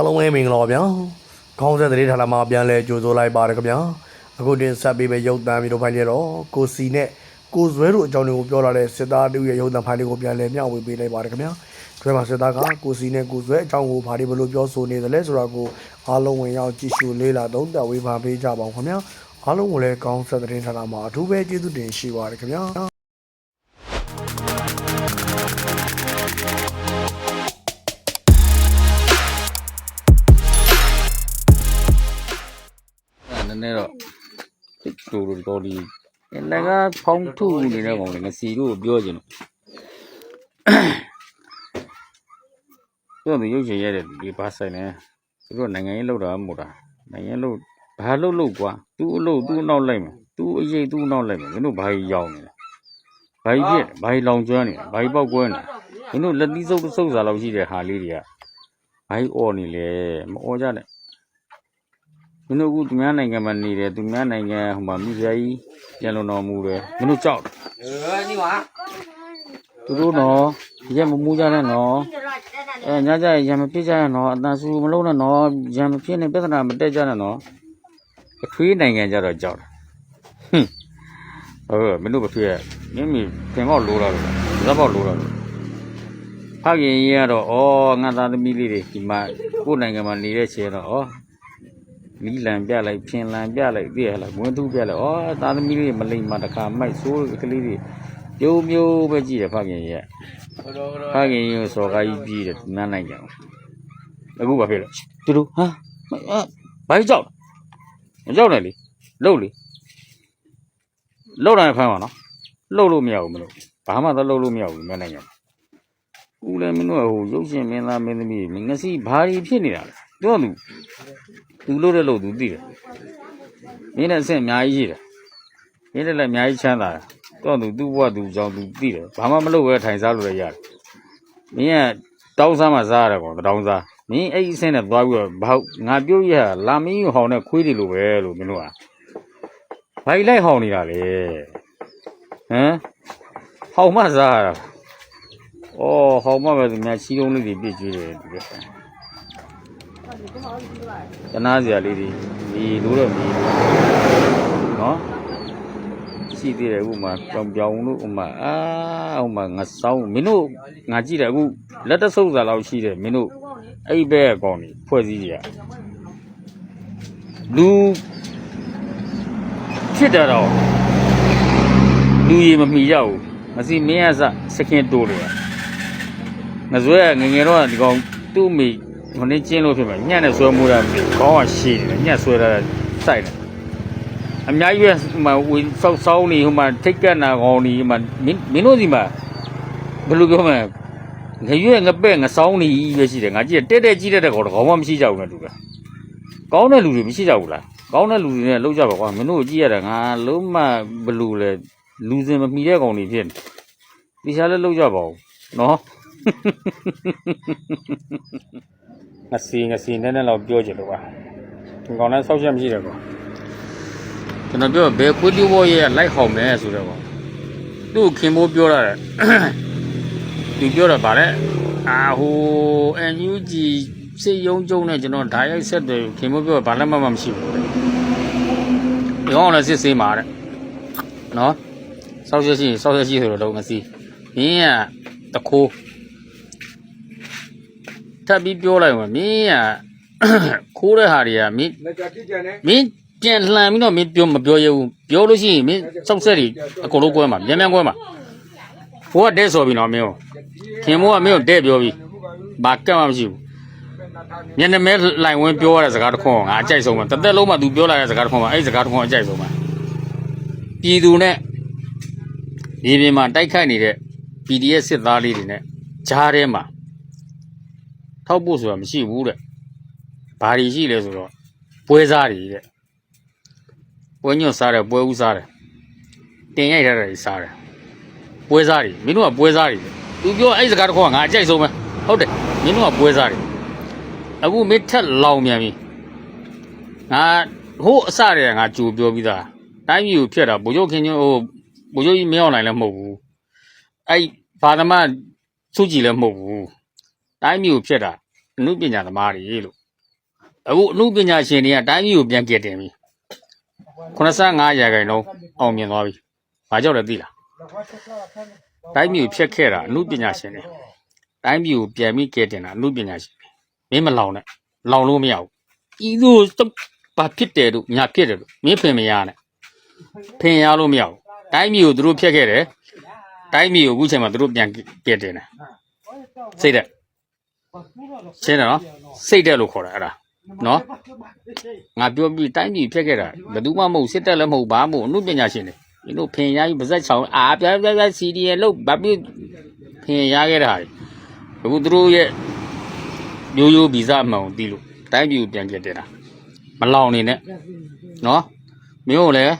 အားလုံးပဲမင်္ဂလာပါဗျာခေါင်းဆက်သတင်းဌာနမှာပြန်လဲကြိုဆိုလိုက်ပါတယ်ခင်ဗျာအခုတင်ဆက်ပေးမယ့်ရုပ်သံမျိုးတို့ဖိုင်ရတော့ကိုစီနဲ့ကိုဇွဲတို့အကြောင်းတွေကိုပြောလာတဲ့စစ်သားတူရဲ့ရုပ်သံဖိုင်တွေကိုပြန်လဲမျှဝေပေးလိုက်ပါတယ်ခင်ဗျာဒီမှာစစ်သားကကိုစီနဲ့ကိုဇွဲအကြောင်းကိုဘာတွေဘလို့ပြောဆိုနေသလဲဆိုတာကိုအားလုံးဝင်ရောက်ကြည့်ရှုလေးလာသုံးသပ်ဝေဖန်ပေးကြပါဦးခင်ဗျာအားလုံးကိုလည်းကောင်းဆက်သတင်းဌာနမှာအထူးပဲကျေးဇူးတင်ရှိပါတယ်ခင်ဗျာ နည်းနည်းတော့တိတ်တူတူတော်ဒီလက်ကဖောင်းထုနေတဲ့ကောင်လေငစီတို့ကိုပြောချင်တော့သူရုပ်ရှင်ရဲတဲ့ဒီဘာဆိုင်လဲသူတို့နိုင်ငံရေးလောက်တာမဟုတ်တာနိုင်ငံရေးလောက်ဘာလောက်လောက်ကွာသူ့အလုပ်သူ့အနောက်လိုက်မယ်သူ့အရေးသူ့အနောက်လိုက်မယ်မင်းတို့ဘာကြီးရောက်နေလဲဘာကြီးဖြစ်ဘာကြီးလောင်ကျွမ်းနေလဲဘာကြီးပေါက်ကွဲနေလဲမင်းတို့လက်သီးစုပ်စုပ်စားလောက်ရှိတဲ့ဟာလေးတွေကဘာကြီးអော်နေလဲမអော်ကြနဲ့ မင်းတို့ကသူများနိုင်ငံမှာနေတယ်သူများနိုင်ငံဟိုမှာမိဖုရားကြီးပြန်လုံတော်မူတယ်မင်းတို့ကြောက်တယ်เออนี่หว่าသူတို့နော်ဒီရက်မမူးကြနဲ့နော်အဲညကြရံမဖြစ်ကြနဲ့နော်အတန်ဆူမလုံးနဲ့နော်ရံမဖြစ်နဲ့ပြဿနာမတက်ကြနဲ့နော်အခွေးနိုင်ငံကြတော့ကြောက်တယ်ဟင်းဟုတ်မင်းတို့မဖြစ်ရမင်းမီသင်ပေါက်လိုးတာလို့လက်ပေါက်လိုးတာလို့ဖခင်ကြီးကတော့ဩငါသားသမီးလေးတွေဒီမှာကိုယ်နိုင်ငံမှာနေတဲ့ချိန်တော့ဩ လီလံပြလိုက်ဖင်လံပြလိုက်သိရလားဝင်းသူပြလိုက်ဩသားသမီးလေးမလိမ္မာတခါမိုက်ဆိုးကလေးတွေပြိုးမျိုးပဲကြည့်တယ်ဖခင်ကြီးကဖခင်ကြီးကိုစော်ကားကြီးပြီးတယ်နန်းနိုင်ကြအောင်အခုဘာဖြစ်လဲတူတူဟာအာဘာကြီးကြောက်မကြောက်နဲ့လေလှုပ်လေလှုပ်တိုင်းဖမ်းပါနော်လှုပ်လို့မရဘူးမလို့ဘာမှတော့လှုပ်လို့မရဘူးနန်းနိုင်ကြဦးလည်းမင်းတို့ကဟိုရုပ်ရှင်မင်းသားမင်းသမီးငစီဘာကြီးဖြစ်နေတာလဲသူကသူ သူလို့တဲ့လို့သူသိတယ်မင်းနဲ့အဆင့်အများကြီးရှိတယ်မင်းနဲ့လည်းအများကြီးချမ်းသာတယ်တော့သူသူ့ဘဝသူကြောင့်သူသိတယ်ဘာမှမလုပ်ပဲထိုင်စားလို့လည်းရတယ်မင်းကတောင်းစားမှစားရတယ်ကောင်တောင်းစားမင်းအဲ့ဒီအဆင့်နဲ့သွားပြီးတော့ဘာငါပြောရလာမင်းဟောင်းနဲ့ခွေးတယ်လို့ပဲလို့မင်းတို့ကဘာကြီးလိုက်ဟောင်းနေတာလေဟမ်ဟောင်းမှစားရတာအော်ဟောင်းမှပဲသူများချီးလုံးလေးတွေပြည့်ကျွေးတယ်သူက တနာစရာလေးတွေဒီလိုတော့မြည်နော်ရှိသေးတယ်ဥမာပြောင်ပြောင်လို့ဥမာအာဥမာငါစောင်းမင်းတို့ငါကြည့်တယ်အခုလက်တဆုပ်စာလောက်ရှိတယ်မင်းတို့အဲ့ဒီဘက်အကောင်ကြီးဖွဲ့စည်းကြလူဖြစ်တာတော့လူကြီးမမီရဘူးမစီမင်းကစစခင်တိုးတယ်ငါဇွဲကငယ်ငယ်တော့ဒီကောင်သူ့အမိ ဟိုနေ့ကျင်းလို့ဖြစ်မှာညံ့နဲ့ဆွဲမှုတာမသိဘူးခေါင်းကရှည်တယ်ညံ့ဆွဲတာစိုက်တယ်အများကြီးပဲဟိုမှာဝီဆောက်ဆောင်းနေဟိုမှာထိတ်ကက်နာကောင်းနေဟိုမှာမင်းမင်းတို့စီမှာဘယ်လိုပြောမလဲငရွက်ငပဲ့ငဆောင်းနေကြီးပဲရှိတယ်ငါကြည့်တက်တက်ကြီးတဲ့ကောင်တော့ခေါင်းမှမရှိကြဘူးနဲ့တူပဲကောင်းတဲ့လူတွေမရှိကြဘူးလားကောင်းတဲ့လူတွေနဲ့လောက်ကြပါကွာမင်းတို့ကြည့်ရတာငါလုံးမဘယ်လိုလဲလူစင်မမီတဲ့ကောင်တွေဖြစ်နေဒီရှားလည်းလောက်ကြပါဦးနော် ငစီငစီနဲ့နဲ့တော့ပြောကြတယ်ကွာဒီကောင်လည်းဆောက်ချက်မရှိတယ်ကွာကျွန်တော်ပြောဘယ်ခွေးတူဘောရဲ့လိုက်ဟောင်းမယ်ဆိုတော့ကွာသူ့ခင်မိုးပြောတာတဲ့သူပြောတာဗါလဲအာဟိုအန်ယူဂျီစေယုံကျုံနဲ့ကျွန်တော်ဓာတ်ရိုက်ဆက်တယ်ခင်မိုးပြောတာဘာလည်းမမှမရှိဘူးတဲ့ဒီကောင်လည်းစစ်ဆေးမှာတဲ့နော်ဆောက်ချက်ရှိရင်ဆောက်ချက်ရှိဆိုတော့ငစီမင်းကတခိုး ထပ်ပြီးပြောလိုက်မှာမင်းကခိုးတဲ့ဟာတွေကမင်းမင်းပြန်လှန်ပြီးတော့မင်းပြောမပြောရဘူးပြောလို့ရှိရင်မင်းစောက်ဆက်တွေအကုန်လုံးကွဲမှာမြန်မြန်ကွဲမှာဘိုးကတဲ့ဆိုပြီးတော့မင်းကိုခင်ဘိုးကမင်းကိုတဲ့ပြောပြီးဘာကတ်မှမရှိဘူးမျက်နှာမဲလိုင်ဝင်ပြောရတဲ့စကားတစ်ခွန်းငါအကြိုက်ဆုံးပဲတသက်လုံးမှ तू ပြောလာတဲ့စကားတစ်ခွန်းမှာအဲ့စကားတစ်ခွန်းအကြိုက်ဆုံးပဲပြည်သူနဲ့ဒီပြင်မှာတိုက်ခိုက်နေတဲ့ PDF စစ်သားလေးတွေနဲ့ဂျားထဲမှာ ထောက်ဖို့ဆိုတာမရှိဘူးတဲ့။ဘာတွေရှိလဲဆိုတော့ပွဲစားတွေတဲ့။ပွဲညွတ်စားတယ်ပွဲဥစားတယ်။တင်ရိုက်ထားတယ်စားတယ်။ပွဲစားတွေမင်းတို့ကပွဲစားတွေ။ तू ပြောအဲ့စကားတစ်ခေါက်ကငါအကြိုက်ဆုံးပဲ။ဟုတ်တယ်မင်းတို့ကပွဲစားတွေ။အခုမင်းထက်လောင်မြန်ပြီ။ငါဟိုးအစတည်းကငါကြိုပြောပြီးသား။တိုင်းပြည်ကိုဖျက်တာဗိုလ်ချုပ်ခင်ညိုဟိုဗိုလ်ချုပ်ကြီးမင်းအောင်နိုင်လည်းမဟုတ်ဘူး။အဲ့ဘာသမစုကြည်လည်းမဟုတ်ဘူး။ တိုင်းမျိုးဖြစ်တာအမှုပညာသမားတွေလို့အခုအမှုပညာရှင်တွေကတိုင်းပြည်ကိုပြန်ကယ်တင်ပြီ85ရာခိုင်နှုန်းအောင်မြင်သွားပြီဘာကြောင့်လဲသိလားတိုင်းပြည်ကိုဖျက်ခဲ့တာအမှုပညာရှင်တွေတိုင်းပြည်ကိုပြန်ပြီးကယ်တင်တာအမှုပညာရှင်တွေမင်းမလောင်နဲ့လောင်လို့မရဘူးဤသူတော့ဘာဖြစ်တယ်လို့ညာဖြစ်တယ်လို့မင်းဖင်မရနဲ့ဖင်ရလို့မရဘူးတိုင်းပြည်ကိုသူတို့ဖျက်ခဲ့တယ်တိုင်းပြည်ကိုအခုချိန်မှာသူတို့ပြန်ကယ်တင်တယ်စိတ်တဲ့ ရှင်းတယ်နော်စိတ်တဲ့လို့ခေါ်တာအဲ့ဒါနော်ငါပြောပြီးတိုင်းပြည်ဖြတ်ခဲ့တာဘယ်သူမှမဟုတ်စစ်တက်လည်းမဟုတ်ဘာမှမဟုတ်အမှုပညာရှင်တွေဒီလိုဖင်ရကြီးပါဇက်ချောင်းအာပြပြပြစီဒီရဲ့လို့ဘာဖြစ်ဖင်ရခဲ့တာလဲအခုသူတို့ရဲ့ရိုးရိုးဗီဇအမှန်ကိုတီးလို့တိုင်းပြည်ကိုပြန်ပြတက်တာမလောင်နေနဲ့နော်မင်းတို့လည်း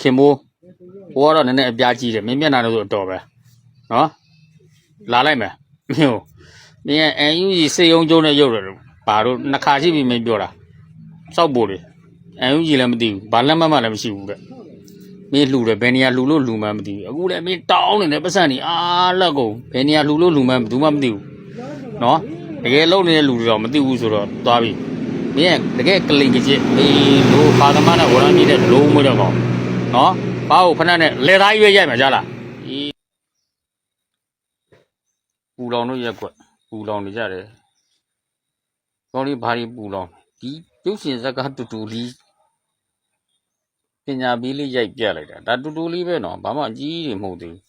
ခင်မိုးဟိုကတော့နည်းနည်းအပြားကြီးတယ်မင်းမျက်နှာတော့ဆိုအတော်ပဲနော်လာလိုက်မယ် မင်းတို့မင်းရဲ့အန်ယူကြီးစေယုံကျုံးနဲ့ရုပ်တယ်လို့ဘာလို့နှစ်ခါရှိပြီမင်းပြောတာစောက်ပို့လေအန်ယူကြီးလည်းမသိဘူးဘာလက်မှတ်မှလည်းမရှိဘူးတဲ့မင်းလှူတယ်ဘယ်နေရာလှူလို့လှူမှန်းမသိဘူးအခုလည်းမင်းတောင်းနေတဲ့ပတ်စံနေအားလက်ကုန်ဘယ်နေရာလှူလို့လှူမှန်းဘူးမှမသိဘူးနော်တကယ်လုံနေတဲ့လူတွေတော့မသိဘူးဆိုတော့သွားပြီမင်းကတကယ်ကလိန်ကြီးမင်းတို့ပါသမားနဲ့ဝရမ်းကြီးတဲ့လုံးမတော့ကောင်နော်ဘာလို့ဖက်နဲ့လေသားရွေးရိုက်မှာကြလားအေး ပူလောင်တို့ရက်ကွက်ပူလောင်နေကြတယ်ကောင်းလေးဘာတွေပူလောင်ဒီရုပ်ရှင်ဇာတ်ကားတူတူလေးပညာပေးလေးရိုက်ပြလိုက်တာဒါတူတူလေးပဲနော်ဘာမှအကြီးတွေမဟုတ်သေးဘူး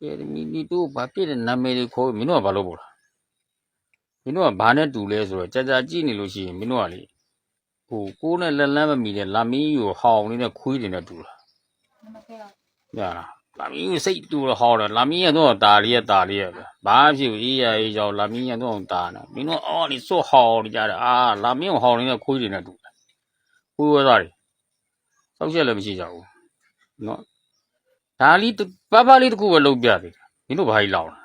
ကဲဒီဒီတို့ဘာပြည့်တဲ့နာမည်တွေခေါ်မင်းတို့ကဘာလို့ပို့လားမင်းတို့ကဘာနဲ့တူလဲဆိုတော့ကြာကြာကြည့်နေလို့ရှိရင်မင်းတို့ကလေဟိုကိုးနဲ့လက်လန်းမမီတဲ့လာမီးကိုဟောင်းနေတဲ့ခွေးတွေနဲ့တူတာရလား လာမီးကိုစိတ်တူတော့ဟောင်းတယ်လာမီးကတော့ตาလေးရตาလေးရပဲဘာဖြစ်ဘူးအေးရအေးကြောင်လာမီးကတော့ตาနေမင်းတို့အော်ဒီစော့ဟောင်းနေကြတယ်အာလာမီးကိုဟောင်းနေတဲ့ခွေးတွေနဲ့တူတယ်ခွေးဝဲသားတွေစောက်ချက်လည်းမရှိကြဘူးနော်ဒါလေးပပလေးတစ်ခုပဲလုံးပြသေးတယ်မင်းတို့ဘာကြီးလောင်းလဲ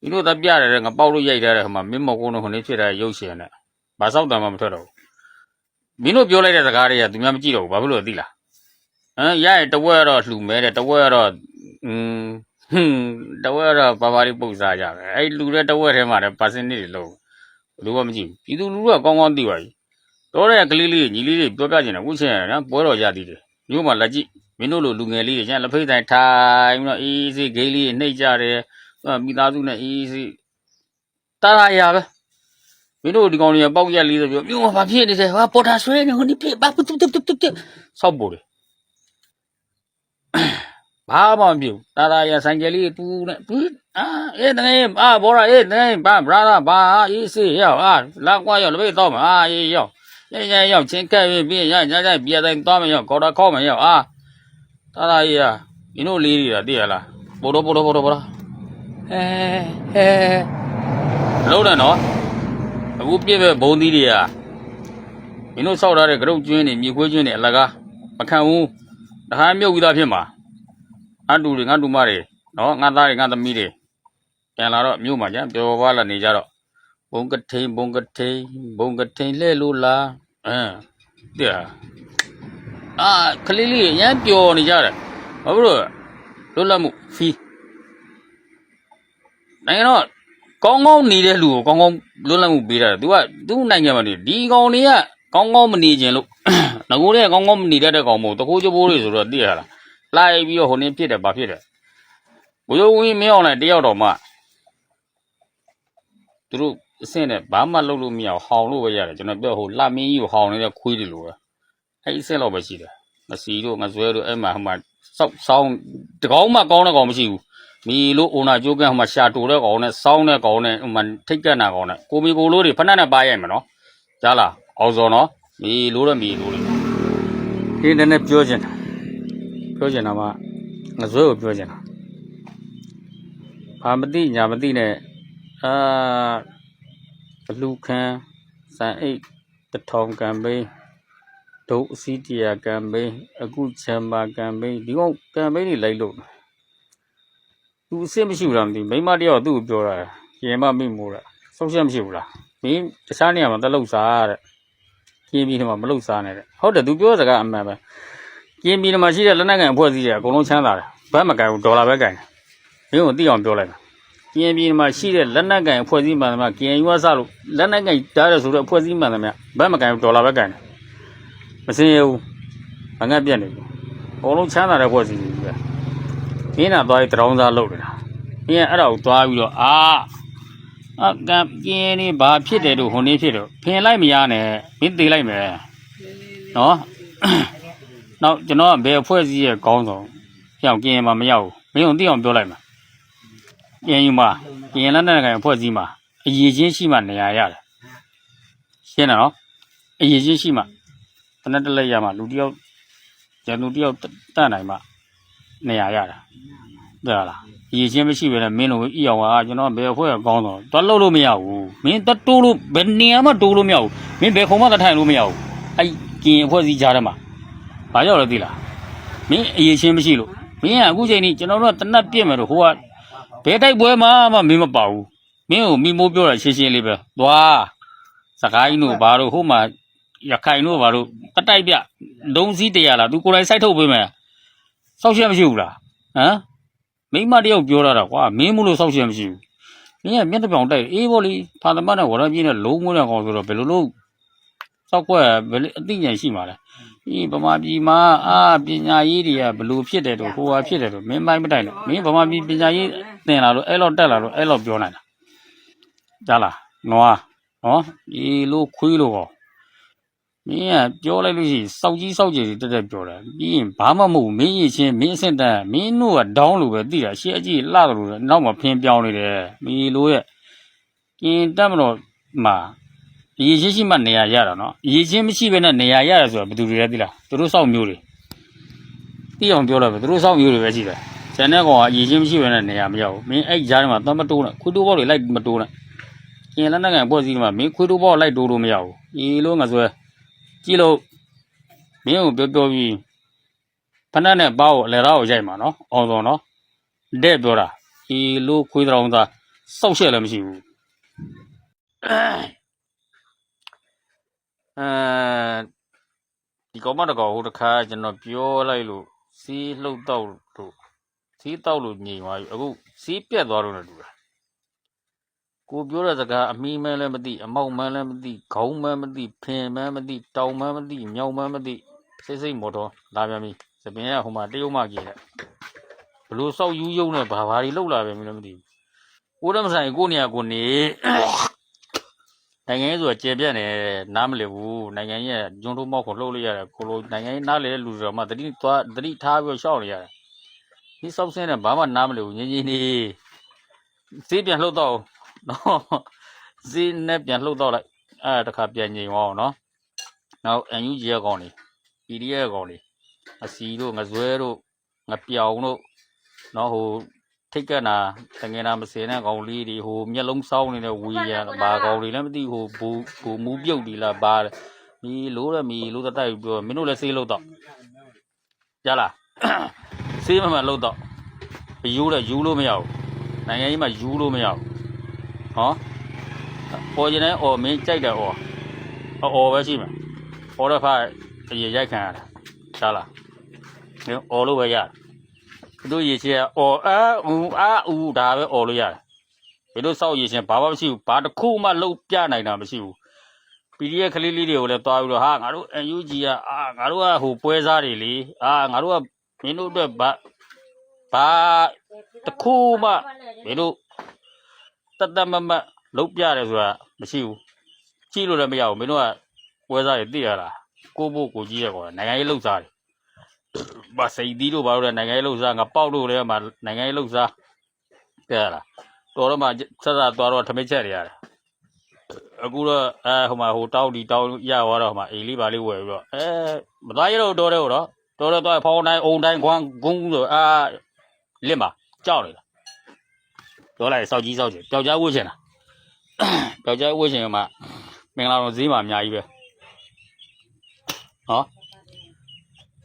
မင်းတို့တပြရတယ်ငါပေါက်လို့ရိုက်ထားတဲ့ခါမှာမင်းမော်ကုန်းတို့ခொနေဖြစ်တဲ့ရုပ်ရှင်နဲ့ဘာစောက်တံမှမထွက်တော့ဘူးမင်းတို့ပြောလိုက်တဲ့စကားတွေကသူများမကြည့်တော့ဘူးဘာဖြစ်လို့လဲသိလား ဟမ်ရရင်တဝက်တော့လှူမဲတယ်တဝက်တော့อืมဟွန်းတဝက်တော့ပါပါလေးပုတ်စားကြတယ်အဲ့လှူတဲ့တဝက်ထဲမှာလည်းပါစင်နစ်တွေလုံးဘယ်လိုမှမကြည့်ဘူးပြည်သူလူထုကကောင်းကောင်းသိပါပြီတော့တဲ့ကလေးလေးညီလေးတွေပြောပြချင်တယ်ဝှချင်တယ်နော်ပွဲတော်ရသည်တယ်မြို့မှာလက်ကြည့်မင်းတို့လိုလူငယ်လေးတွေကျန်လက်ဖိတ်တိုင်းထိုင်ပြီးတော့အေးအေးဆေးဂိမ်းလေးနှိပ်ကြတယ်မိသားစုနဲ့အေးအေးဆေးတာရရပဲမင်းတို့ဒီကောင်တွေကပေါက်ရက်လေးဆိုပြီးမြို့မှာဘာဖြစ်နေလဲဟာပေါ်တာဆွဲနေဟိုဒီဖြစ်ဘာပုတ်တုတ်တုတ်တုတ်ဆောက်ပေါ်တယ် ဘာမှမပြုတာတာရဆိုင်ကယ်လေးတူနဲ့တူအာအေးတကယ်အာဘောရာအေးတကယ်ဘာဘရာသာဘာအေးစေးရောက်အာလာကွာရောက်လက်ပိတ်တော့မှာအာအေးရောက်ညညရောက်ချင်းကဲ့ပြီးပြီးရညညပြတိုင်းသွားမရောက်ကော်တာခေါ်မရောက်အာတာတာရမင်းတို့လေးတွေကသိရလားပို့တော့ပို့တော့ပို့တော့ဘောရာဟဲဟဲလုံးတယ်နော်အခုပြည့်ပဲဘုံသီးတွေကမင်းတို့စောက်ထားတဲ့ကရုတ်ကျွင်းတွေမြေခွေးကျွင်းတွေအလကားမခံဘူး တခါမြုပ်ပြီးသားဖြစ်မှာအတူတွေငါတူမတွေနော်ငါသားတွေငါသမီးတွေပြန်လာတော့မြို့မှာကျန်ပျော်ပါလာနေကြတော့ဘုံကထိန်ဘုံကထိန်ဘုံကထိန်လှဲ့လို့လားအင်းတဲ့အာကလေးလေးရမ်းပျော်နေကြတယ်ဘာဖြစ်လို့လွတ်လပ်မှုဖီနိုင်ငံတော့ကောင်းကောင်းနေတဲ့လူကိုကောင်းကောင်းလွတ်လပ်မှုပေးတာသူကသူ့နိုင်ငံမှာနေဒီကောင်တွေကကောင်းကောင်းမနေခြင်းလို့ ငကိုတွေကကောင်းကောင်းမနေတတ်တဲ့ကောင်မို့တကိုးချိုးဘိုးတွေဆိုတော့သိရလားလိုက်ပြီးတော့ဟိုနေဖြစ်တယ်ဘာဖြစ်တယ်ဘုရားဝင်းမင်းအောင်လည်းတယောက်တော့မှသူတို့အဆင့်နဲ့ဘာမှလုပ်လို့မရအောင်ဟောင်လို့ပဲရတယ်ကျွန်တော်ပြောဟိုလှမင်းကြီးကိုဟောင်နေတဲ့ခွေးတွေလိုပဲအဲ့ဒီအဆင့်တော့ပဲရှိတယ်မစီတို့ငဇွဲတို့အဲ့မှာဟိုမှာစောက်ဆောင်းတကောင်းမှကောင်းတဲ့ကောင်မရှိဘူးမီလို့အိုနာကျိုးကန်ဟိုမှာရှာတူတဲ့ကောင်နဲ့စောင်းတဲ့ကောင်နဲ့ဟိုမှာထိတ်ကန့်တာကောင်နဲ့ကိုမီကိုလို့တွေဖက်နဲ့ပါရိုက်မှာနော်ကြားလားအောင်စော်နော် မီလို့တဲ့မီလို့တွေဒီနည်းနည်းပြောချင်တယ်ပြောချင်တာကငဇွဲကိုပြောချင်တာဘာမသိညာမသိနဲ့အာဘလူခံစံအိတ်တထောင်ကံပိန်းဒုတ်အစည်းတရာကံပိန်းအခုချမ်ပါကံပိန်းဒီကောင်ကံပိန်းတွေလိုက်လို့သူအစ်စ်မရှိဘူးလားမသိဘူးမိန်းမတယောက်သူ့ကိုပြောတာရင်မမိမို့တာဆုံးရှက်မရှိဘူးလားမင်းတခြားနေရာမှာတလုတ်စားတဲ့ ပြင်းပြီးတော့မလုတ်စားနဲ့တဲ့ဟုတ်တယ်သူပြောစကားအမှန်ပဲကင်းပြည်နယ်မှာရှိတဲ့လက်နက်ကန်အဖွဲ့အစည်းတွေအကုန်လုံးချမ်းသာတယ်ဘတ်မကန်ဘူးဒေါ်လာပဲကန်တယ်မင်းကိုသိအောင်ပြောလိုက်မယ်ကရင်ပြည်မှာရှိတဲ့လက်နက်ကင်အဖွဲ့အစည်းမှန်သမျှကရင်ယူအစလို့လက်နက်ကင်တားတယ်ဆိုတော့အဖွဲ့အစည်းမှန်သမျှဘက်မကင်ဘူးဒေါ်လာပဲကင်တယ်မစင်ရဘူးအငတ်ပြက်နေပြီအကုန်လုံးချမ်းသာတဲ့အဖွဲ့အစည်းတွေပဲမင်းနာသွားပြီးတရောင်းစားလုပ်နေတာမင်းကအဲ့ဒါကိုသွားပြီးတော့အာ အကံကင်းနေဘာဖြစ်တယ်လို့ဟိုနေ့ဖြစ်တော့ဖင်လိုက်မရနဲ့မင်းသေးလိုက်မယ်နော်နောက်ကျွန်တော်ကဘယ်အဖွဲ့အစည်းရဲ့ခေါင်းဆောင်ပြောင်းကင်းမှာမရောက်ဘူးမင်းတို့သိအောင်ပြောလိုက်မှာကင်းယူမှာကင်းလက်နဲ့ကင်အဖွဲ့အစည်းမှာအရေးချင်းရှိမှနေရာရတယ်ရှင်းတယ်နော်အရေးချင်းရှိမှတနက်တစ်လက်ရမှလူတစ်ယောက်ကျန်လူတစ်ယောက်တတ်နိုင်မှနေရာရတာသိလား အရေးချင်းမရှိဘဲနဲ့မင်းတို့ဤအောင်ကကျွန်တော်ဘယ်အဖွဲ့ကခေါင်းဆောင်တွားလို့လို့မရဘူးမင်းတက်တိုးလို့ဘယ်နေရာမှတိုးလို့မရဘူးမင်းဘယ်ခုံမှတထိုင်လို့မရဘူးအဲ့ကင်းအဖွဲ့အစည်းကြားထဲမှာ။ဘာကြောင့်လဲသိလား။မင်းအရေးချင်းမရှိလို့မင်းကအခုချိန်นี้ကျွန်တော်တို့ကတနတ်ပြစ်မယ်လို့ဟိုကဘယ်တိုက်ပွဲမှမမင်းမပါဘူး။မင်းကိုမိမိုးပြောတာရှင်းရှင်းလေးပဲ။သွားစကိုင်းတို့ဘာတို့ဟိုမှာရခိုင်တို့ဘာတို့တတိုက်ပြဒုံစည်းတရားလားသူကိုယ်တိုင်စိုက်ထုတ်ပေးမယ်။စောက်ချက်မရှိဘူးလား။ဟမ် မိမတယောက်ပြောတာတော့ကွာမင်းမလို့စောက်ချက်မရှိဘူး။မင်းကမျက်တစ်ပြောင်တိုက်အေးဘောလီဖာသမတ်နဲ့ဝရပြင်းနဲ့လုံးဝနဲ့ကောင်ဆိုတော့ဘယ်လိုလုပ်စောက်ကွက်ဘယ်လိုအသိဉာဏ်ရှိမှာလဲ။ဒီဗမာပြည်မှာအာပညာရေးတွေကဘလို့ဖြစ်တယ်တော့ဟိုဟာဖြစ်တယ်တော့မင်းပိုင်းမတိုင်နဲ့မင်းဗမာပြည်ပညာရေးသင်လာလို့အဲ့လောက်တက်လာလို့အဲ့လောက်ပြောနိုင်တာကြားလားနွားနော်ဒီလိုခွေးလို့ဟော မင်းကပြောလိုက်လို့ရှိရင်စောက်ကြီးစောက်ကြီးတက်တက်ပြောတယ်ပြီးရင်ဘာမှမဟုတ်ဘူးမင်းရင်ချင်းမင်းအစ်စ်တန်းမင်းတို့ကဒေါင်းလို့ပဲသိတာရှေ့အကြီးလှတယ်လို့လည်းနောက်မှဖင်းပြောင်းနေတယ်မီလိုရဲ့ကင်းတက်မလို့မှာအရေးချင်းရှိမှနေရာရတာနော်အရေးချင်းမရှိဘဲနဲ့နေရာရတယ်ဆိုတာဘယ်သူတွေလဲသိလားသူတို့စောက်မျိုးတွေသိအောင်ပြောလိုက်ပဲသူတို့စောက်မျိုးတွေပဲရှိတယ်ဇန်တဲ့ကောင်ကအရေးချင်းမရှိဘဲနဲ့နေရာမရဘူးမင်းအဲ့ကြားထဲမှာသွားမတိုးနဲ့ခွေးတိုးဘောက်တွေလိုက်မတိုးနဲ့ကျင်လက်နက်ကန်ပွဲစည်းမှာမင်းခွေးတိုးဘောက်လိုက်တိုးလို့မရဘူးအေးလို့ငါဆွဲ ကြည့်လို့မင်းကိုပြောပြောပြီးဖဏနဲ့ပေါက်ကိုအလဲသားကိုရိုက်မှာနော်အောင်စောနော်တဲ့ပြောတာအေးလို့ခွေးတောင်သားစောက်ရှက်လည်းမရှိဘူးအဲဒီကောင်မတကောင်ဟိုတခါကျွန်တော်ပြောလိုက်လို့စီးလှုပ်တော့လို့စီးတော့လို့ညင်သွားပြီအခုစီးပြက်သွားတော့လည်းတူတာ ကိုပြောတဲ့စကားအမီးမဲလည်းမသိအမောက်မဲလည်းမသိခေါင်းမဲမသိဖင်မဲမသိတောင်မဲမသိမြောင်မဲမသိစိတ်စိတ်မော်တော်လာပြန်ပြီစပင်ကဟိုမှာတရုတ်မကြီးတဲ့ဘလို့စောက်ယူးယုံနဲ့ဘာဘာတွေလှုပ်လာပြန်ပြီလည်းမသိဘူးကိုယ်တော့မဆိုင်ကိုယ့်နေရာကိုယ်နေနိုင်ငံရေးဆိုတာကျေပြတ်နေနားမလည်ဘူးနိုင်ငံရေးကဂျွန်းတို့မောက်ကိုလှုပ်လိုက်ရတယ်ကိုလိုနိုင်ငံရေးနားလည်တဲ့လူတွေတော့မှတတိသွားတတိထားပြီးတော့ရှောက်နေရတယ်ဒီစောက်စင်းနဲ့ဘာမှနားမလည်ဘူးငင်းငင်းနေဈေးပြန်လှုပ်တော့ နော်ဈေးနဲ့ပြန်လှုပ်တော့လိုက်အဲ့ဒါတခါပြန်ငြိမ်သွားအောင်နော်နောက်အန်ယူဂျီရဲ့ကောင်လေး PDF ရဲ့ကောင်လေးအစီတို့ငဇွဲတို့ငပြောင်တို့နော်ဟိုထိတ်ကနာတငယ်နာမစင်တဲ့ကောင်လေးတွေဟိုမျက်လုံးစောင်းနေတဲ့ဝီရဘာကောင်တွေလည်းမသိဟိုဘူဘူမူးပြုတ်ဒီလားဘာမီလို့ရမီလို့တတိုက်ပြောမင်းတို့လည်းဆေးလို့တော့ကြလားဆေးမမှန်လို့တော့ယူတယ်ယူလို့မရဘူးနိုင်ငံကြီးမှာယူလို့မရဘူး ဟောပေါ်ကျင်တဲ့အော်မင်းကြိုက်တယ်အော်အော်ပဲရှိမှာအော်တော့ဖာအရေးရိုက်ခံရတာကြလားအော်လို့ပဲရတယ်သူတို့ရေချင်းကအော်အာဦးအာဦးဒါပဲအော်လို့ရတယ်ဘယ်လိုစောက်ရေချင်းဘာမှမရှိဘူးဘာတစ်ခုမှလုံးပြနိုင်တာမရှိဘူး PDF ကလေးလေးတွေကိုလည်းတွားပြီးတော့ဟာငါတို့ UNG ကအာငါတို့ကဟိုပွဲစားတွေလေအာငါတို့ကမင်းတို့အတွက်ဘာဘာတစ်ခုမှမင်းတို့ တတ်တတ်မတ်မတ်လုံးပြတယ်ဆိုတာမရှိဘူးကြည့်လို့လည်းမရဘူးမင်းတို့ကပွဲစားတွေသိရလားကိုဖို့ကိုကြီးရကောနိုင်ငံရေးလှုပ်စားတယ်ဘာစိတ်သီးတို့ဘာလို့လဲနိုင်ငံရေးလှုပ်ရှားငါပေါက်လို့လည်းမှနိုင်ငံရေးလှုပ်ရှားတဲ့လားတော်တော့မှဆက်ဆက်သွားတော့ထမိတ်ချက်တွေရတယ်အခုတော့အဲဟိုမှာဟိုတောက်ဒီတောက်ရသွားတော့ဟိုမှာအိမ်လေးပါလေးဝယ်ပြီးတော့အဲမသွားရတော့တော်တယ်ဟိုတော့တော်တော့သွားဖောင်းတိုင်းအုံတိုင်းခွန်းဂုံးဆိုအာလင့်ပါကြောက်နေတာ ပြောလိုက်စောက်ကြီးစောက်ကြီးပျောက်ကြားဝှက်ချင်တာပျောက်ကြားဝှက်ချင်မှာမင်္ဂလာတော်ဈေးမှာအများကြီးပဲဟော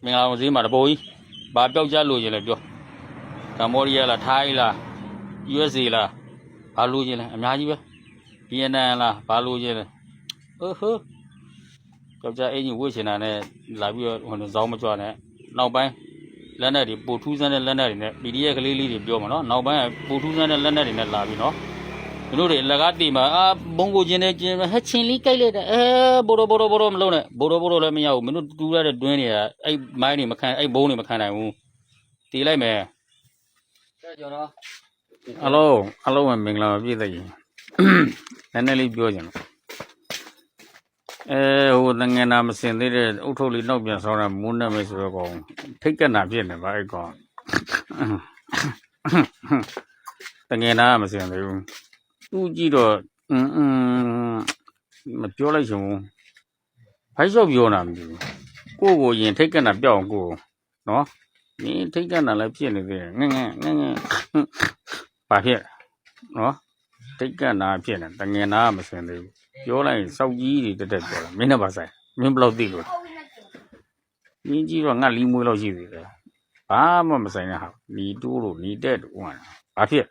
မင်္ဂလာဆောင်ဈေးမှာတပိုးကြီးဘာပျောက်ကြားလို့ရင်လဲပြောကမ္ဘောဒီးယားလားထိုင်းလား USA လားဘာလို့ရင်လဲအများကြီးပဲဗီယက်နမ်လားဘာလို့ရင်လဲဟိုဟိုပျောက်ကြားအင်ကြီးဝှေ့ချင်တာနဲ့လာပြီးတော့ဟိုဇောင်းမကြွနဲ့နောက်ပိုင်း လက်နက်တွေပိုထူးဆန်းတဲ့လက်နက်တွေနဲ့ PDF ကလေးလေးတွေပြောမှာနော်နောက်ပိုင်းကပိုထူးဆန်းတဲ့လက်နက်တွေနဲ့လာပြီနော်သူတို့တွေအလကားတီမှာအာဘုံကိုကျင်းနေကျင်းဟက်ချင်းလေးကြိုက်လိုက်တာအဲဘောရောဘောရောဘောရောမလုံးနဲ့ဘောရောဘောရောလည်းမရဘူးမင်းတို့တူရတဲ့တွင်းတွေကအဲ့မိုင်းတွေမခံအဲ့ဘုံတွေမခံနိုင်ဘူးတီလိုက်မယ်တဲ့ကျွန်တော်အလုံးအလုံးမင်္ဂလာပါပြည့်တဲ့ရင်နည်းနည်းလေးပြောကြတယ် အဲဟိုတငယ်နာမစင်သေးတဲ့အုတ်ထုတ်လေးနောက်ပြန်ဆောင်းတာမူးနေမယ်ဆိုတော့ကောင်ထိတ်ကနာဖြစ်နေပါအဲ့ကောင်တငယ်နာမစင်သေးဘူးသူကြည့်တော့အင်းအင်းမပြောလိုက်ချင်ဘူးဖိုက်လျှောက်ပြောတာမသိဘူးကိုယ့်ကိုယ်ရင်ထိတ်ကနာပြောင်းကိုယ်နော်နင်းထိတ်ကနာလည်းဖြစ်နေသေးတယ်ငငငငဘာဖြစ်နော်ထိတ်ကနာဖြစ်နေတငယ်နာမစင်သေးဘူး ပြောလိုက်ရင်စောက်ကြီးတွေတက်တက်ပြောတာမင်းနဲ့ပါဆိုင်မင်းဘယ်လောက်သိလို့လဲမင်းကြီးတော့ငါလီမွေးလောက်ရှိသေးတယ်ဘာမှမဆိုင်တဲ့ဟာလီတိုးလို့လီတက်လို့ဟောတာဘာဖြစ်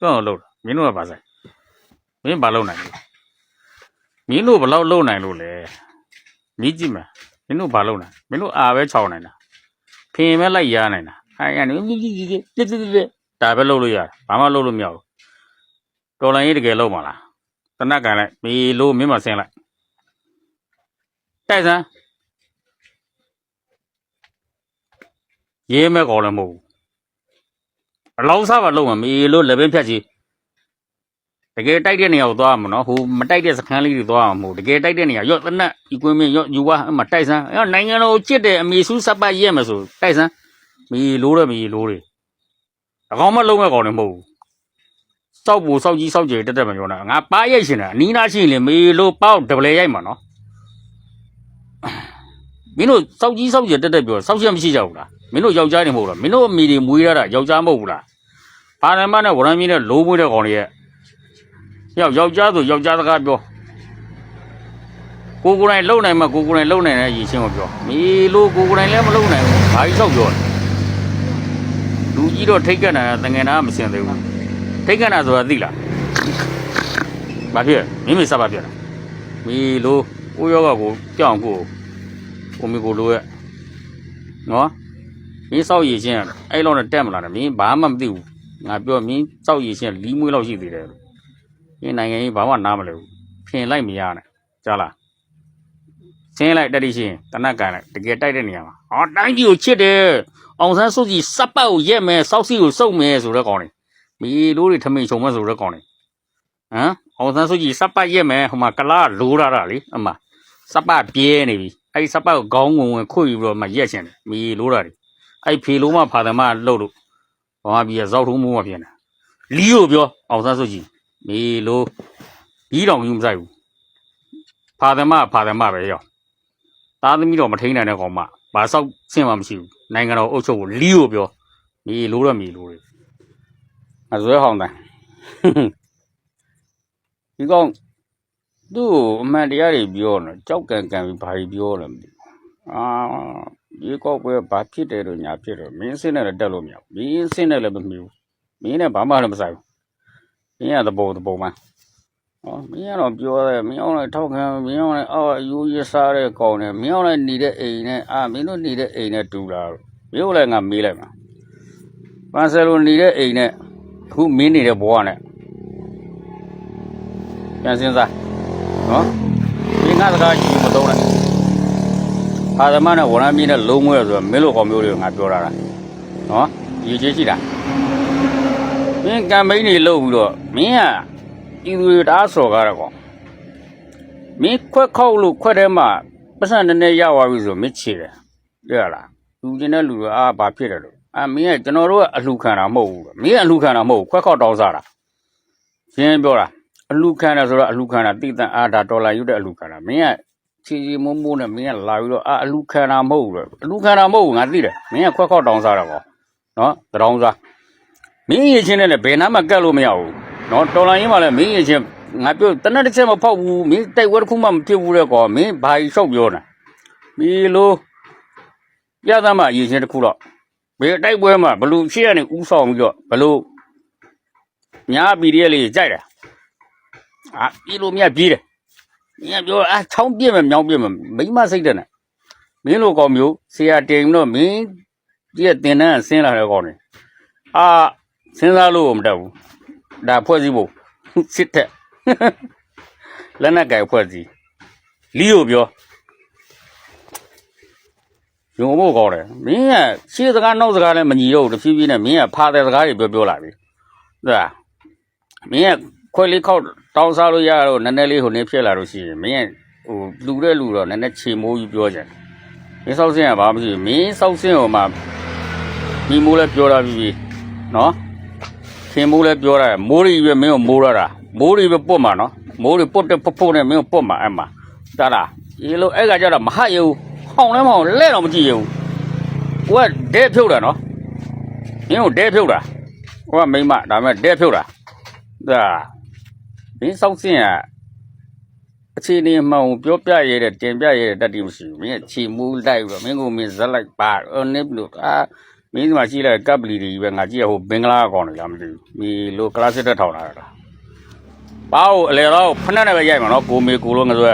တော့လို့မင်းတို့ကပါဆိုင်မင်းဘာလုပ်နိုင်လဲမင်းတို့ဘယ်လောက်လုပ်နိုင်လို့လဲမြည်ကြည့်မယ်မင်းတို့ဘာလုပ်နိုင်မင်းတို့အာပဲခြောက်နိုင်တာဖင်ပဲလိုက်ရနိုင်တာဟာရနေကြီးကြီးကြီးပြစ်ပြစ်ပြစ်ဒါပဲလုပ်လို့ရတယ်ဘာမှလုပ်လို့မရဘူးတော်လိုင်းရေးတကယ်လုပ်မှာလား တနက်ကန်လိုက်မီလို့မင်းမဆင်းလိုက်တိုက်စမ်းရေးမဲ့ကော်လည်းမဟုတ်ဘူးအလောင်းစားပါလုံးမမီလို့လက်ပင်ဖြတ်ကြီးတကယ်တိုက်တဲ့နေရာကိုသွားမှာနော်ဟိုမတိုက်တဲ့စခန်းလေးတွေသွားမှာမဟုတ်တကယ်တိုက်တဲ့နေရာရော့တနက်ဤကွင်းမင်းရော့ယူဝါအမတိုက်စမ်းရော့နိုင်ငံတော်ကိုချစ်တဲ့အမေစုစပ်ပတ်ရက်မယ်ဆိုတိုက်စမ်းမီလို့တဲ့မီလို့တွေအကောင်မလုံးမဲ့ကော်လည်းမဟုတ်ဘူး စောက်ပူစောက်ကြီးစောက်ကြေတက်တက်မပြောနဲ့ငါပါရိုက်ရှင်တာအနီးနားရှိရင်လေမေလို့ပေါ့ဒပလေရိုက်မှာနော်မင်းတို့စောက်ကြီးစောက်ကြေတက်တက်ပြောစောက်ချက်မရှိကြဘူးလားမင်းတို့ယောက်ျားနေမဟုတ်လားမင်းတို့အမိတွေမွေးရတာယောက်ျားမဟုတ်ဘူးလားဘာနမနဲ့ဝရမ်းမင်းနဲ့လိုးမွေးတဲ့ကောင်တွေရဲ့ယောက်ယောက်ျားဆိုယောက်ျားစကားပြောကိုကိုယ်တိုင်လုံနိုင်မှကိုကိုယ်တိုင်လုံနိုင်တဲ့ရည်ချင်းကိုပြောမေလို့ကိုကိုယ်တိုင်လည်းမလုံနိုင်ဘူးဘာကြီးစောက်ပြောလဲလူကြီးတော့ထိတ်ကပ်နေတာတငယ်နာမစင်သေးဘူး ထိတ်ကနာဆိုတာသိလားဘာဖြစ်လဲမိမိစပါဖြစ်လားမီလိုကိုယောဂကိုကြောက်ကိုကိုမီကိုလိုရဲ့နော်မင်းစောက်ရည်ချင်းအဲ့လောက်နဲ့တက်မလာနဲ့မင်းဘာမှမသိဘူးငါပြောမင်းစောက်ရည်ချင်းလီးမွေးလောက်ရှိသေးတယ်လို့မင်းနိုင်ငံကြီးဘာမှနားမလဲဘူးဖင်လိုက်မရနဲ့ကြားလားဆင်းလိုက်တက်တိရှင်တနတ်ကန်လိုက်တကယ်တိုက်တဲ့နေရာမှာဟောတိုင်းကြီးကိုချစ်တယ်အောင်ဆန်းစုကြည်စပ်ပတ်ကိုရက်မယ်စောက်စီကိုစုပ်မယ်ဆိုတော့ကောင်းတယ် မီလို့တွေထမိန်ချုံမဆိုတော့ကောင်းတယ်ဟမ်အောင်ဆန်းစုကြည်စပ်ပတ်ရက်မယ်ဟိုမှာကလာလိုးရတာလေအမစပ်ပတ်ပြဲနေပြီအဲ့ဒီစပ်ပတ်ကိုခေါင်းဝင်ဝင်ခွတ်ယူပြီးတော့မှရက်ချင်တယ်မီလိုးတာတွေအဲ့ဖေလိုမဖာသမလှုပ်လို့ဘာမှပြီးရဇောက်ထုံးမိုးမဖြစ်နေလီကိုပြောအောင်ဆန်းစုကြည်မီလိုးဒီတောင်ယူမဆိုင်ဘူးဖာသမဖာသမပဲရောသားသမီးတော့မထိန်နိုင်တဲ့ကောင်မဘာဆောက်ဆင်းမှမရှိဘူးနိုင်ငံတော်အုပ်ချုပ်ကိုလီကိုပြောမီလိုးတော့မီလိုးတယ် အဇွဲဟောင်းတန်ဒီကောင်သူ့ကိုအမှန်တရားတွေပြောနေကြောက်ကန်ကန်ပြီးဘာကြီးပြောလဲမသိဘူးအာဒီကောက်ပွဲဘာဖြစ်တယ်လို့ညာဖြစ်တယ်မင်းစင်းနဲ့လည်းတက်လို့မရဘူးမင်းစင်းနဲ့လည်းမမီဘူးမင်းနဲ့ဘာမှလည်းမဆိုင်ဘူးမင်းကသဘောသဘောမှဟောမင်းကတော့ပြောတယ်မင်းအောင်လည်းထောက်ခံမင်းအောင်လည်းအော်ယူရစားတဲ့ကောင်နဲ့မင်းအောင်လည်းနေတဲ့အိမ်နဲ့အာမင်းတို့နေတဲ့အိမ်နဲ့တူတာလို့မင်းတို့လည်းငါမေးလိုက်မှာပန်ဆယ်လိုနေတဲ့အိမ်နဲ့ အခုမင်းနေတဲ့ဘဝနဲ့ပြန်စဉ်းစားနော်ဒီငါစကားကြည့်မတော့နဲ့အာသမနဲ့ဝရမ်းမင်းနဲ့လုံးဝဲဆိုတော့မင်းလိုကောင်မျိုးတွေကငါပြောတာလားနော်ရည်ချင်းရှိတာမင်းကမ်ပိန်းတွေလုပ်ပြီးတော့မင်းကဤသူတွေတားဆော်ကားတော့ကောင်မင်းခွက်ခောက်လို့ခွက်ထဲမှာပတ်စံနည်းနည်းရသွားပြီဆိုမင်းချေတယ်တွေ့ရလားလူချင်းတဲ့လူကအာဘာဖြစ်တယ်လို့ အာမင်းကကျွန်တော်တို့ကအလှခံတာမဟုတ်ဘူးမင်းကအလှခံတာမဟုတ်ဘူးခွက်ခေါက်တောင်းစားတာရှင်းပြောတာအလှခံတာဆိုတော့အလှခံတာတိတန်အာဒါဒေါ်လာယူတဲ့အလှခံတာမင်းကချီချီမိုးမိုးနဲ့မင်းကလာပြီးတော့အာအလှခံတာမဟုတ်ဘူးအလှခံတာမဟုတ်ဘူးငါသိတယ်မင်းကခွက်ခေါက်တောင်းစားတာပေါ့နော်တရောင်းစားမင်းရချင်းနဲ့လည်းဘယ်နာမှကတ်လို့မရဘူးနော်တော်လိုင်းရင်မှလည်းမင်းရချင်းငါပြောတနက်တစ်ချက်မဖောက်ဘူးမင်းတိုက်ဝဲတစ်ခုမှမဖြစ်ဘူးတဲ့ကောမင်းဘာကြီးရှောက်ပြောနေမီလိုပြသမှရချင်းတစ်ခုတော့ ဘယ်တိုက်ပွဲမှာဘလူဖြစ်ရနေဥဆောင်ပြီးတော့ဘလူညာပီရီယလေးကြိုက်တယ်အာပြေလို့မြတ်ပြေးတယ်ညပြောအာချောင်းပြည့်မယ်မြောင်းပြည့်မယ်မိမစိတ်တဲ့နဲ့မင်းလိုကောင်မျိုးဆရာတင်တော့မင်းဒီကတင်တန်းကဆင်းလာတဲ့ကောင်နေအာစဉ်းစားလို့မတတ်ဘူးဒါဖွဲ့စည်းဖို့စစ်တက်လက်နက်ကင်ဖွဲ့စည်းလီယိုပြော ယုံဖို့ကောင်းတယ်မင်းကရှေ့စကားနောက်စကားလည်းမညီတော့ဘူးတဖြည်းဖြည်းနဲ့မင်းကဖာတဲ့စကားတွေပြောပြောလာပြီဟုတ်လားမင်းကခွက်လေးခောက်တောင်းစားလို့ရတော့နည်းနည်းလေးဟိုနေဖြစ်လာလို့ရှိရင်မင်းကဟိုလူတဲ့လူတော့နည်းနည်းချေမိုးကြီးပြောကြတယ်မင်းစောက်စင်းကဘာမှမရှိဘူးမင်းစောက်စင်းဟိုမှာဒီမိုးလည်းပြောတာပြီးပြီနော်ခင်မိုးလည်းပြောတာမိုးရီပဲမင်းကိုမိုးရတာမိုးရီပဲပုတ်မှာနော်မိုးရီပုတ်တဲ့ပုတ်ပုတ်နဲ့မင်းကိုပုတ်မှာအဲ့မှာတာလားဒီလိုအဲ့ကကြတော့မဟရဘူး ဟောင်းလည်းမဟောင်းလဲတော့မကြည့်ရဘူးကိုကဒဲဖြုတ်တာနော်မင်းကိုဒဲဖြုတ်တာကိုကမိမဒါပေမဲ့ဒဲဖြုတ်တာဒါမင်းစောက်စင်းကအခြေအနေမှန်ကိုပြောပြရတဲ့တင်ပြရတဲ့တတ်တိမရှိဘူးမင်းကချီမူးလိုက်ပြီးတော့မင်းကိုမင်းဇက်လိုက်ပါအော်နစ်လို့အာမင်းဒီမှာရှိလိုက်ကပ်ပလီတွေကြီးပဲငါကြည့်ရဟိုဘင်္ဂလားကောင်တွေလားမသိဘူးမီလိုကလစစ်တက်ထောင်လာတာပါဦးအလေတော့ဖက်နဲ့ပဲရိုက်မှာနော်ကိုမေကိုလိုငါဆို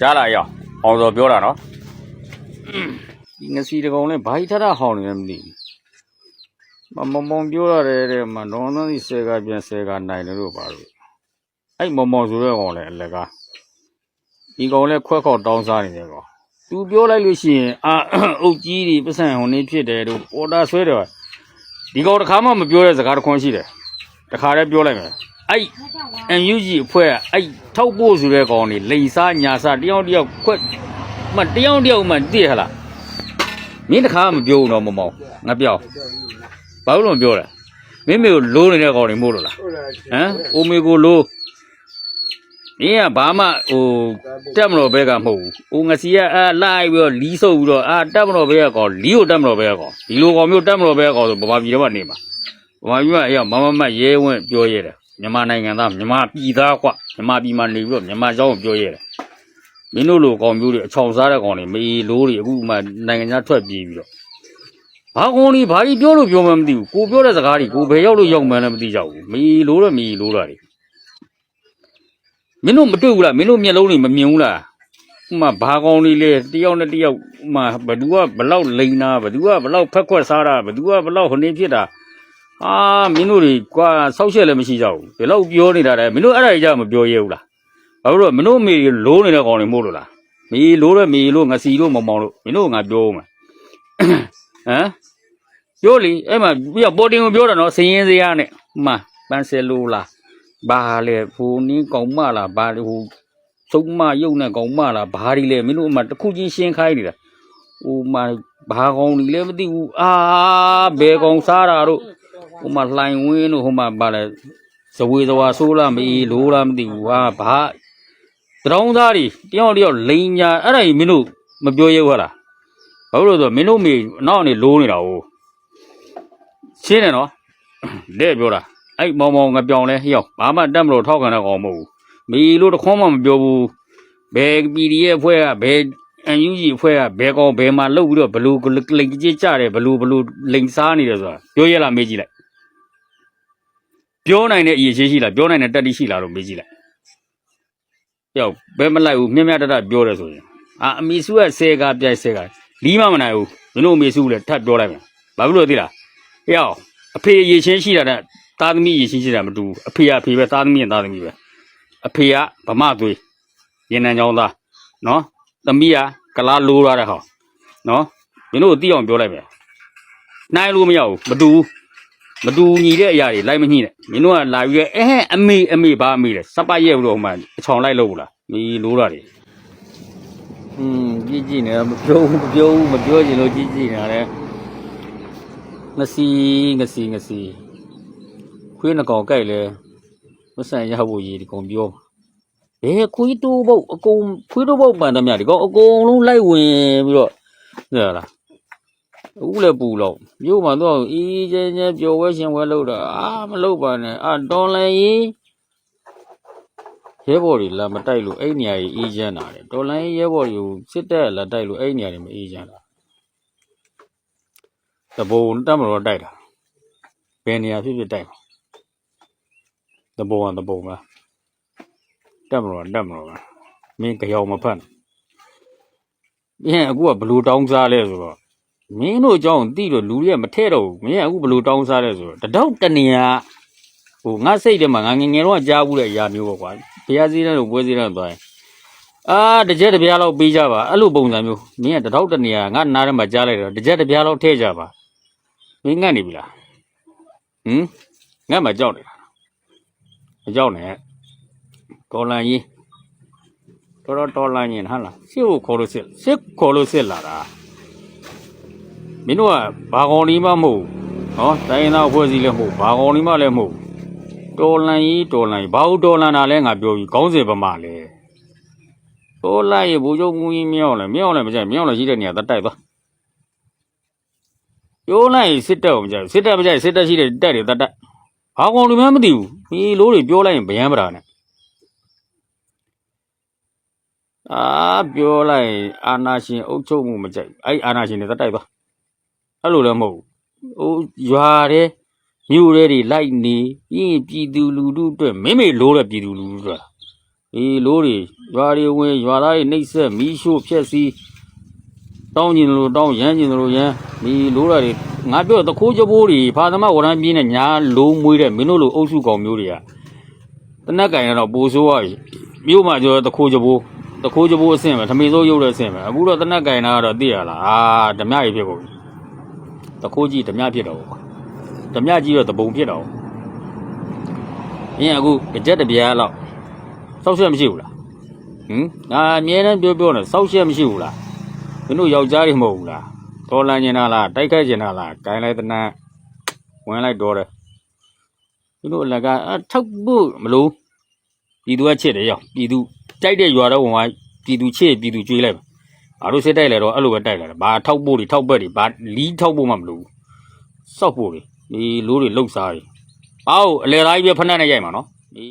ကြားလာရောက်အောင်စောပြောတာနော် ဒီငစီတကောင်လဲဘာကြီးထထဟောင်းနေလဲမသိဘူးမမမောင်ပြောရတယ်တဲ့မနောနဒီဆဲကပြန်ဆဲကနိုင်တယ်လို့ပါလို့အဲ့မောင်မောင်ဆိုတဲ့ကောင်လဲအလကားဒီကောင်လဲခွက်ခေါက်တောင်းစားနေတယ်ကောင်သူပြောလိုက်လို့ရှိရင်အာအုတ်ကြီးတွေပတ်စံဟိုနေဖြစ်တယ်တို့ပေါ်တာဆွဲတယ်ဒီကောင်တစ်ခါမှမပြောတဲ့စကားတစ်ခွန်းရှိတယ်တစ်ခါတည်းပြောလိုက်မယ်အဲ့ NUG အဖွဲ့ကအဲ့ထောက်ဖို့ဆိုတဲ့ကောင်တွေလိန်စားညာစားတယောက်တယောက်ခွက် မတယောက်တယောက်မှသိရဟလားမင်းတခါမပြောဘူးတော့မမောင်ငါပြောဘာလို့မပြောလဲမင်းမေကိုလိုးနေတဲ့ကောင်တွေမို့လို့လားဟမ်အိုမေကိုလိုးမင်းကဘာမှဟိုတက်မလို့ဘဲကမဟုတ်ဘူး။အိုငစီကအာလိုက်ပြီးတော့လီးဆုပ်ပြီးတော့အာတက်မလို့ဘဲကကောလီးကိုတက်မလို့ဘဲကကောဒီလိုကောင်မျိုးတက်မလို့ဘဲကကောဆိုဗမာပြည်တော့နေမှာ။ဗမာပြည်ကအရာမမမရဲဝင့်ပြောရဲတယ်။မြန်မာနိုင်ငံသားမြန်မာပြည်သားကွမြန်မာပြည်မှာနေပြီးတော့မြန်မာကျောင်းကိုပြောရဲတယ်။ မင်းတို့လိုကောင်မျိုးတွေအချောင်စားတဲ့ကောင်တွေမေလိုးတွေအခုမှနိုင်ငံခြားထွက်ပြေးပြီးတော့ဘာကောင်ကြီးဘာကြီးပြောလို့ပြောမှမသိဘူးကိုပြောတဲ့စကားတွေကိုဘယ်ရောက်လို့ရောက်မှန်းလည်းမသိကြဘူးမေလိုးတော့မေလိုးတာတွေမင်းတို့မတွေ့ဘူးလားမင်းတို့မျက်လုံးတွေမမြင်ဘူးလားဥမာဘာကောင်ကြီးလဲတယောက်နဲ့တယောက်ဥမာဘသူကဘလောက်လိန်တာဘသူကဘလောက်ဖက်ခွက်စားတာဘသူကဘလောက်ဟိုနေဖြစ်တာအာမင်းတို့တွေကွာဆောက်ရှက်လည်းမရှိကြဘူးဒီလောက်ပြောနေတာလေမင်းတို့အဲ့ဒါကြီးကြမပြောရဲဘူးလား ဘာလို့လဲမင်းတို့မေလိုးနေတဲ့ကောင်တွေမို့လို့လားမေလိုးတဲ့မေလို့ငစီလို့မောင်မောင်လို့မင်းတို့ငါပြောဦးမယ်ဟမ်ပြောလीအဲ့မှာပြီးတော့ပေါ်တင်ကိုပြောတာနော်စရင်စရာနဲ့မှပန်းဆယ်လိုလားဘာလဲဖူနင်းကောင်မလားဘာဟိုသုံးမယုတ်နဲ့ကောင်မလားဘာဒီလဲမင်းတို့အမှတစ်ခုချင်းရှင်းခိုင်းနေတာဟိုမှာဘာကောင်ဒီလဲမသိဘူးအာဘယ်ကောင်စားတာတို့ဟိုမှာလှိုင်ဝင်းတို့ဟိုမှာဗာလဲဇဝေဇဝါဆိုးလားမအေးလို့လားမသိဘူးဟာဘာ တရောင်းသားတွေတယောက်တယောက်လိန်ညာအဲ့ဒါကြီးမင်းတို့မပြောရဲဘူးဟလားဘာလို့လဲဆိုတော့မင်းတို့မေနောက်ကနေလိုးနေတာ哦ရှင်းတယ်နော်တဲ့ပြောတာအဲ့မောင်မောင်ငပြောင်လဲဟျောဘာမှတက်မလို့ထောက်ခံတဲ့ကောင်မဟုတ်ဘူးမေလို့တခွန်းမှမပြောဘူးဘယ် PDF အဖွဲ့ကဘယ် UNG အဖွဲ့ကဘယ်ကောင်ဘယ်မှာလုတ်ပြီးတော့ဘလူလိန်ကြီးကြတယ်ဘလူဘလူလိန်စားနေတယ်ဆိုတာပြောရလားမေးကြည့်လိုက်ပြောနိုင်တဲ့အရေးရှိရှိလားပြောနိုင်တဲ့တက်တိရှိလားတော့မေးကြည့်လိုက်။ ယောက်ဘယ်မလိုက်ဘူးမြက်မြက်တတပြောတယ်ဆိုရင်အာအမေစုကဆဲကားပြိုက်ဆဲကားလီးမမနိုင်ဘူးမင်းတို့အမေစုလည်းထပ်ပြောလိုက်မယ်။ဘာဖြစ်လို့သိလား။ယောက်အဖေအရေးချင်းရှိတာနဲ့သားသမီးအရေးချင်းရှိတာမတူဘူး။အဖေကအဖေပဲသားသမီးကသားသမီးပဲ။အဖေကဗမာသွေးရင်နံကြောင်းသားနော်။သမီးကကလားလိုးရတဲ့ဟောနော်မင်းတို့သိအောင်ပြောလိုက်မယ်။နိုင်လို့မရဘူးမတူဘူး မတူညီတဲ့အရာတွေလိုက်မညှိနဲ့မင်းတို့ကလာပြီးရဲအဲအမေအမေဘာအမေလဲစပ်ပရဲ့လို့ဟိုမှာအချောင်လိုက်လို့ဘူးလားမီလိုးတာတွေอืมကြည့်ကြည့်နေမပြောဘူးမပြောဘူးမပြောချင်လို့ကြည့်ကြည့်နေတာလေငစီငစီငစီခွေးနှကောင်ကြိုက်လဲမဆန်ရဖို့ရည်ဒီကောင်ပြောဘယ်ခွေးတူဘုတ်အကုန်ခွေးတူဘုတ်ပန်တယ်မြဒီကောင်အကုန်လုံးလိုက်ဝင်ပြီးတော့ဟဲ့လား ဦးလည်းပူတော့မြို့မှာတော့အေးချမ်းချမ်းပျော်ဝဲရှင်ဝဲလို့တာအာမလုပ်ပါနဲ့အာတော်လန်ရင်ရဲဘော်တွေလာမတိုက်လို့အဲ့နေရာကြီးအေးချမ်းတာတယ်တော်လန်ရင်ရဲဘော်တွေကိုစစ်တပ်လာတိုက်လို့အဲ့နေရာတွေမအေးချမ်းတာတဘုံတက်မလို့တိုက်တာဘယ်နေရာဖြစ်ဖြစ်တိုက်မှာတဘုံကတဘုံကတက်မလို့တက်မလို့ကမင်းကြောင်မဖတ်နဲ့ပြန်အခုကဘလူတောင်းစားလဲဆိုတော့ မင်းတို့အကြောင်းသိလို့လူတွေကမထဲတော့ဘူးမင်းကအခုဘလို့တောင်းစားလဲဆိုတော့တတောက်တနေရဟိုငါစိတ်ထဲမှာငါငယ်ငယ်တော့ကြားဘူးတဲ့အရာမျိုးပေါ့ကွာဘုရားစည်းတဲ့လို့ပွဲစည်းတဲ့လို့သွားရင်အာတစ်ချက်တစ်ပြားလောက်ပေးကြပါအဲ့လိုပုံစံမျိုးမင်းကတတောက်တနေရငါနားထဲမှာကြားလိုက်တော့တစ်ချက်တစ်ပြားလောက်ထည့်ကြပါမင်းငတ်နေပြီလားဟမ်ငတ်မှာကြောက်နေတာမကြောက်နဲ့တော်လန်ကြီးတော်တော်တော်လန်ကြီးဟာလားစစ်ကိုခေါ်လို့စစ်စစ်ခေါ်လို့စစ်လာတာ မင်းတို့ကဘာကောင်လေးမှမဟုတ်ဘူးနော်တိုင်းရင်းသားအဖွဲ့အစည်းလည်းမဟုတ်ဘူးဘာကောင်လေးမှလည်းမဟုတ်ဘူးတော်လန်ကြီးတော်လန်ကြီးဘာလို့တော်လန်တာလဲငါပြောပြီးခေါင်းစဉ်ပမာလဲတော်လန်ရေဘူချုပ်မူကြီးမြောက်လဲမြောက်လဲမကြိုက်မြောက်လဲရှိတဲ့နေရာတက်တိုက်သွားပြောလိုက်ရင်စစ်တပ်ကိုမကြိုက်ဘူးစစ်တပ်မကြိုက်စစ်တပ်ရှိတဲ့တက်တွေတက်တက်ဘာကောင်လေးမှမသိဘူးဒီလိုတွေပြောလိုက်ရင်ဗျမ်းပတာနဲ့အာပြောလိုက်ရင်အာနာရှင်အုပ်ချုပ်မှုမကြိုက်ဘူးအဲ့ဒီအာနာရှင်တွေတက်တိုက်သွား အဲ့လိုလည်းမဟုတ်ဘူးဟိုရွာတဲ့မြို့တဲ့တွေလိုက်နေပြီးရင်ပြည်သူလူထုအတွက်မိမိလိုတဲ့ပြည်သူလူထုအတွက်အေးလိုတွေရွာတွေဝင်ရွာသားတွေနှိပ်စက်မီးရှို့ဖျက်ဆီးတောင်းကျင်တယ်လို့တောင်းရမ်းကျင်တယ်လို့ရမ်းဒီလိုတာတွေငါပြောတခိုးကြဘိုးတွေဖာသမဝရမ်းပြင်းနဲ့ညာလုံးမွေးတဲ့မင်းတို့လိုအုပ်စုကောင်မျိုးတွေကတနက်ကင်ကတော့ပိုဆိုးရပြီမြို့မှာကျတော့တခိုးကြဘိုးတခိုးကြဘိုးအဆင့်ပဲထမင်းစိုးရုပ်တဲ့အဆင့်ပဲအခုတော့တနက်ကင်တာကတော့သိရလားအာဓမြကြီးဖြစ်ကုန်ပြီ တခိုးကြီးဓမြဖြစ်တော့ကွာဓမြကြီးတော့တပုံဖြစ်တော့အင်းအခုကြက်တစ်ပြားလောက်စောက်ရက်မရှိဘူးလားဟင်ငါအမြဲတမ်းပြောပြောနေစောက်ရက်မရှိဘူးလားမင်းတို့ယောက်ျားတွေမဟုတ်ဘူးလားတော်လန်နေတာလားတိုက်ခိုက်နေတာလားဂိုင်းလိုက်တနန်းဝင်လိုက်တော့တယ်မင်းတို့လက်ကအာထောက်ဖို့မလို့ပြည်သူကချစ်တယ်ရောက်ပြည်သူတိုက်တဲ့ရွာတော့ဝင်သွားပြည်သူချစ်ပြည်သူကြွေးလိုက်ပါ ငါတို့စစ်တိုက်လဲတော့အဲ့လိုပဲတိုက်လာတယ်ဘာထောက်ဖို့တွေထောက်ပက်တွေဘာလီးထောက်ဖို့မှမလိုဘူးစောက်ဖို့တွေဒီလိုးတွေလှုပ်စားတွေအောက်အလဲသားကြီးပဲဖက်နဲ့ရိုက်မှာနော်ဒီ